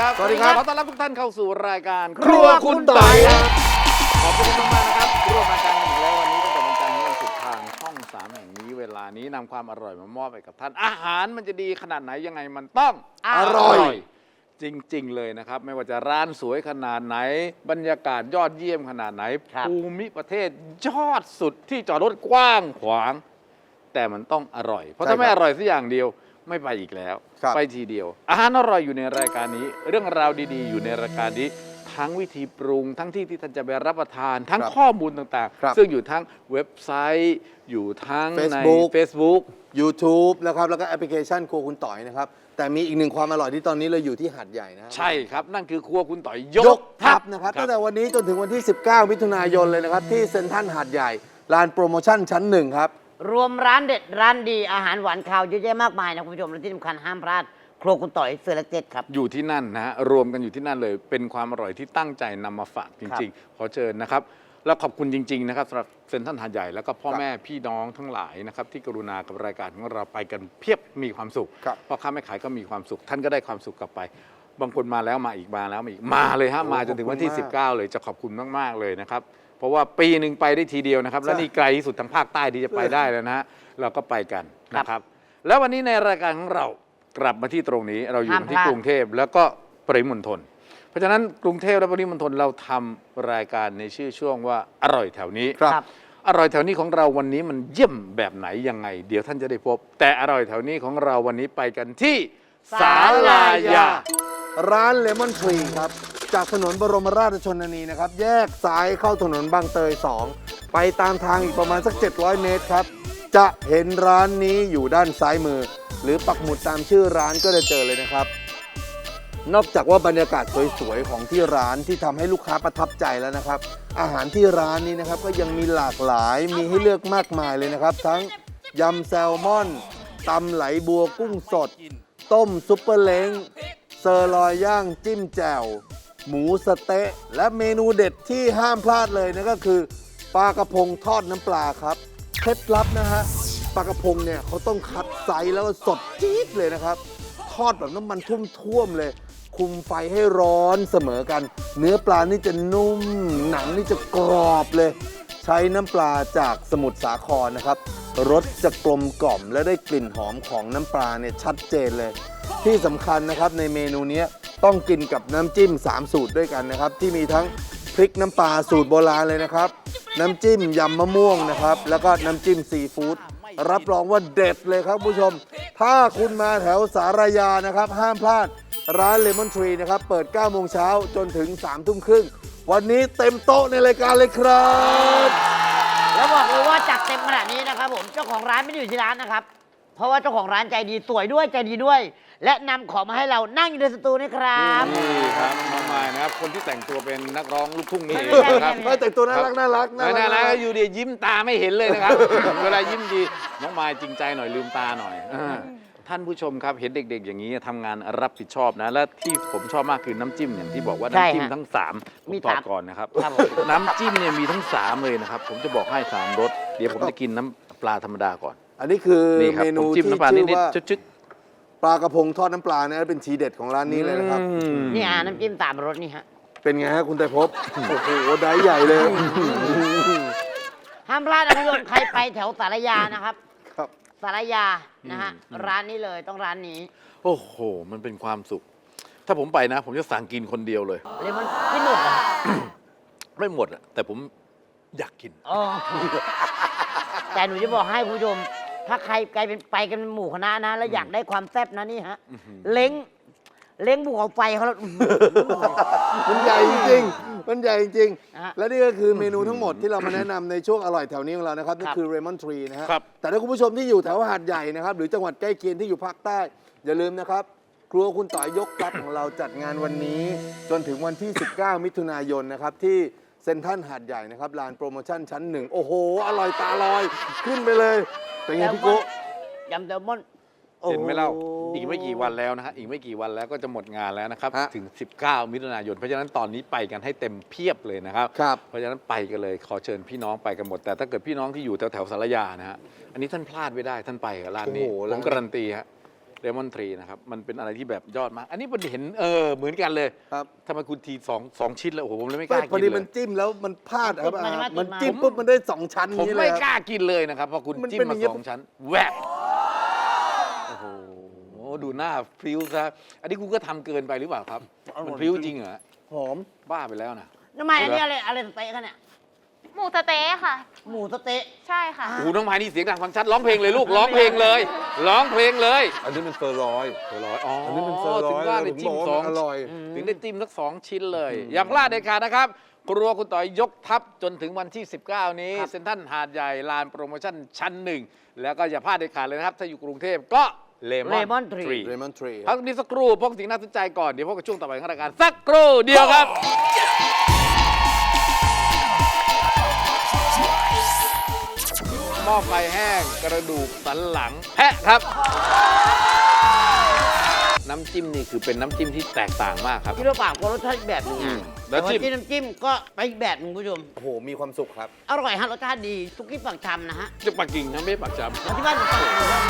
ชมครับสวัสดีครับ ขอต้อนรับทุกท่านเข้าสู่รายการ ครัวคุณต่อยครับขอบคุณมากๆนะครับร่วมรายการกันอีกแล้ววันนี้ตั้งแต่วันจันทร์ถึงวันศุกร์ทางช่องสามแห่งนี้เวลานี้นำความอร่อยมามอบให้กับท่าน อาหารมันจะดีขนาดไหนยังไงมันต้องอร่อย จริงๆเลยนะครับ ไม่ว่าจะร้านสวยขนาดไหน บรรยากาศยอดเยี่ยมขนาดไหนครับ ภูมิประเทศยอดสุดที่จอดรถกว้างขวาง แต่มันต้องอร่อย เพราะถ้าไม่อร่อยสักอย่างเดียว ไม่ไปอีกแล้ว ครับ ไปทีเดียว อาหารอร่อยอยู่ในรายการนี้ เรื่องราวดีๆ อยู่ในรายการนี้ ทั้งวิธีปรุง ทั้งที่ที่ท่านจะไปรับประทาน ทั้งครับข้อมูลต่างครับๆ ซึ่งอยู่ทั้งเว็บไซต์ อยู่ทั้งใน Facebook Facebook YouTube นะครับแล้วก็แอปพลิเคชันครัวคุณต่อยนะครับ แต่มีอีกหนึ่งความอร่อยที่ตอนนี้เราอยู่ที่หัดใหญ่นะฮะ ใช่ครับ นั่นคือครัวคุณต่อยยยกกทัพนะครับครัตั้บงแต่วันนี้จนถึงวันที่ 19 มิถุนายนเลยนะครับ ที่เซ็นทรัลหัดใหญ่ลานโปรโมชั่นชั้นหนึ่งครับ รวมร้านเด็ดร้านดีอาหารหวานข้าวเยอะแยะมากมายนะคุณผู้ชมและที่สำคัญห้ามพลาดครัวคุณต่อยเสือเล็กเจ็ดครับ อยู่ที่นั่นนะฮะรวมกันอยู่ที่นั่นเลยเป็นความอร่อยที่ตั้งใจนำมาฝากจริง ๆ ขอเชิญนะครับ แล้วขอบคุณจริง ๆ นะครับสำหรับเซ็นทรัลหาดใหญ่แล้วก็พ่อครับแม่พี่น้องทั้งหลายนะครับ ที่กรุณากับรายการของเราไปกันเพียบมีความสุขครับ พ่อค้าแม่ขายก็มีความสุข ท่านก็ได้ความสุขกลับไป บางคนมาแล้วมาอีกมาแล้วมาอีกมาเลยฮะโอ้มาจนถึงวันที่ขอบคุณมาก 19 เลยจะขอบคุณมากๆเลยนะครับ เพราะว่าปีหนึ่งไปได้ทีเดียวนะครับ และใช่นี่ไกลที่สุดทางภาคใต้ที่จะไปได้แล้วนะฮะเราก็ไปกันนะครับ แล้ววันนี้ในรายการของเรากลับมาที่ตรงนี้เราอยู่ห้ามที่พลาดกรุงเทพแล้วก็ปริมณฑลเพราะฉะนั้นกรุงเทพและปริมณฑลเราทำรายการในชื่อช่วงว่าอร่อยแถวนี้ครับอร่อยแถวนี้ของเราวันนี้มันเยี่ยมแบบไหนยังไง เดี๋ยวท่านจะได้พบ แต่อร่อยแถวนี้ของเราวันนี้ไปกันที่ศาลายา ร้านเลมอนทรีครับ จากถนนบรมราชชนนีนะครับ แยกซ้ายเข้าถนนบางเตย 2 ไปตามทางอีกประมาณสัก 700 เมตรครับ จะเห็นร้านนี้อยู่ด้านซ้ายมือ หรือปักหมุดตามชื่อร้านก็จะเจอเลยนะครับ นอกจากว่าบรรยากาศสวยๆของที่ร้านที่ทำให้ลูกค้าประทับใจแล้วนะครับ อาหารที่ร้านนี้นะครับก็ยังมีหลากหลายมีให้เลือกมากมายเลยนะครับ ทั้งยำแซลมอนตำไหลบัวกุ้งสด ต้มซุปเปอร์เล้งเซอร์ลอยย่างจิ้มแจ่ว หมูสะเต๊ะ และเมนูเด็ดที่ห้ามพลาดเลยนั่นก็คือปลากระพงทอดน้ำปลาครับ เคล็ดลับนะฮะปลากระพงเนี่ยเขาต้องคัดไซส์แล้วก็สดจี๊ดเลยนะครับ ทอดแบบน้ำมันท่วมๆเลย คุมไฟให้ร้อนเสมอกัน เนื้อปลานี่จะนุ่ม หนังนี่จะกรอบเลย ใช้น้ำปลาจากสมุทรสาครนะครับรสจะกลมกล่อมและได้กลิ่นหอมของน้ำปลาเนี่ยชัดเจนเลย ที่สำคัญนะครับในเมนูนี้ ต้องกินกับน้ำจิ้ม 3 สูตรด้วยกันนะครับ ที่มีทั้งพริกน้ำปลาสูตรโบราณเลยนะครับ น้ำจิ้มยำมะม่วงนะครับ แล้วก็น้ำจิ้มซีฟู้ดรับรองว่าเด็ดเลยครับผู้ชม ถ้าคุณมาแถวสารยานะครับ ห้ามพลาดร้านเลมอนทรีนะครับ เปิด 9 โมงเช้าจนถึง 3 ทุ่มครึ่ง วันนี้เต็มโต๊ะในรายการเลยครับ แล้วบอกเลยว่าจัดเต็มขนาดนี้นะครับผมเจ้าของร้านไม่ได้อยู่ที่ร้านนะครับ เพราะว่าเจ้าของร้านใจดีสวยด้วยใจดีด้วย และนำของมาให้เรานั่งอยู่ในสตูนี่ครับ นี่ครับน้องมายนะครับ คนที่แต่งตัวเป็นนักร้องลูกทุ่งนี่เองไม่ใช่นะครับ ไม่ใช่เฮ้ยแต่งตัวน่ารักน่ารักน่ารักน่ารักอยู่ดียิ้มตาไม่เห็นเลยนะครับ เวลายิ้มดีน้องมายจริงใจหน่อยลืมตาหน่อยอ่าท่านผู้ชมครับเห็นเด็ก ๆ อย่างนี้ทำงานรับผิดชอบนะ และที่ผมชอบมากคือน้ำจิ้มอย่างที่บอกว่าใช่น้ำจิ้มฮะทั้งสามผมมีตอบสามก่อนนะครับ ครับผม น้ำจิ้มเนี่ยมีทั้งสามเลยนะครับ ผมจะบอกให้สามรสเดี๋ยวผมจะกินน้ำปลาธรรมดาก่อนอันนี้คือนี่ครับเมผนูมจิ้มที่น้ำปลาชื่นิอดว่าๆจุด ปลากระพงทอดน้ำปลาเนี่ยเป็นทีเด็ดของร้านๆนี้เลยนะครับอืมนี่อ่าน้ำจิ้มสามรสนี่ฮะ เป็นไงฮะคุณไตรภพโอ้โหได้ใหญ่เลย ห้ามพลาดนะคุณผู้ชมใครไปแถวสารยานะครับ ครับ สารยานะฮะ ร้านนี้เลยต้องร้านนี้โอ้โห มันเป็นความสุข ถ้าผมไปนะ ผมจะสั่งกินคนเดียวเลย เลมอนไม่หมดเหรอไม่หมดอะแต่ผมอยากกิน อ๋อแต่หนูจะบอกให้คุณผู้ชม ถ้าใครไกลเป็นไปกันเป็นหมู่คณะนะ แล้วอยากได้ความแซ่บนะนี่ฮะ เล้ง เล้งบุกเอาไฟเขาแล้วอื้อหือมันใหญ่จริงๆมันใหญ่จริงฮะๆและนี่ก็คือเมนูทั้งหมดที่เรามาแนะนำในช่วงอร่อยแถวนี้ของเรานะครับ นี่ครับคือเรมอนทรีนะฮะครับ แต่ถ้าคุณผู้ชมที่อยู่แถวหาดใหญ่นะครับ หรือจังหวัดใกล้เคียงที่อยู่ภาคใต้ อย่าลืมนะครับ ครัวคุณต่อยยกทัพของเราจัดงานวันนี้ จนถึงวันที่ 19 มิถุนายนนะครับที่ เซ็นทรัลหาดใหญ่นะครับลานโปรโมชั่นชั้นหนึ่งโอ้โห อร่อยตาลอย ขึ้นไปเลย เป็นไงพี่โกะยำแซลมอนเห็นไหมเล่าโอ้อีกไม่กี่วันแล้วนะฮะ อีกไม่กี่วันแล้วก็จะหมดงานแล้วนะครับ ฮะ ถึง 19 มิถุนายน เพราะฉะนั้นตอนนี้ไปกันให้เต็มเพียบเลยนะครับ ครับ เพราะฉะนั้นไปกันเลย ขอเชิญพี่น้องไปกันหมด แต่ถ้าเกิดพี่น้องที่อยู่แถวแถวๆสารยานะฮะ อันนี้ท่านพลาดไม่ได้ ท่านไปกับร้านนี้ โอ้โหผร้าน มการันตีฮะ เลมอนทรีนะครับ มันเป็นอะไรที่แบบยอดมาก อันนี้ผมเห็นเออเหมือนกันเลยครับ ทำไมคุณทีสองสองชิ้นแล้วโอ้โหผมเลยไม่กไม่ล้าพอกินดีเลมันยจิ้มแล้วมันพลาดครับมันมามันติดมาจิ้มปุ๊บมันได้สองชั้นผมนี้เลไม่ยกครับ ล้ากินเลยนะครับเพราะคุณมันจิ้มเป็นอมาย่างเงี้สย องชั้นแหวบโอ้โหดูหน้าพริ้วซะอันนี้คุณก็ทำเกินไปหรือเปล่าครับ มันพริ้วจริงเหรอหอมบ้าไปแล้วนะ ทำไมอันนี้อะไรอะไรสเต๊ะคะเนี่ยห มูสะเต๊ะค่ะ หมูสเต๊ะ ใช่ค่ะ โอ้โหน้องไม้นี่เสียงดังฟังชัดร้องเพลงเลยลูกร้องเพลงเลย ร้องเพลงเลยอันนี้เป็นเฟอร์รอย เฟอร์ร้อยอ๋ออัอันนี้เป็นเฟอร์รถึองยว่าเลได้ยผมจิ้บมอกว่าสองมันอร่อย ถึงได้จิ้มสักสองชิ้นเลย อย่าพลาดเด็ดขาดนะครับ ครัวคุณต่อยยกทัพจนถึงวันที่ 19 นี้เซ็นทรัลหาดใหญ่ลานโปรโมชั่นชั้นหนึ่งแล้วก็อย่าพลาดเด็ดขาดเลยนะครับ ถ้าอยู่กรุงเทพก็เลมอน Lemon ทรี Tree เรมอนทรีพักนี้สักครู่พบสิ่งน่าสนใจก่อนเดี๋ยวพบกับช่วงต่อไปของรายการสักครู่เดียวครับ ม้อไฟแห้งกระดูกสันหลังแพะครับ น้ำจิ้มนี่คือเป็นน้ำจิ้มที่แตกต่างมากครับ ที่เราปากก็รสชาติอีกแบบหนึงอือะมแล้แต่วว่าจิ้ม ที่น้ำจิ้มก็ไปอีกแบบหนึงคุณผู้ชม โอ้โห มีความสุขครับ อร่อยฮะรสชาติดีทุกที่ปักชำนะฮะจะปักกิ่งนะไม่ใช่ปักจแล้วที่บ้านผมสั่งอยู่ว่าำครัว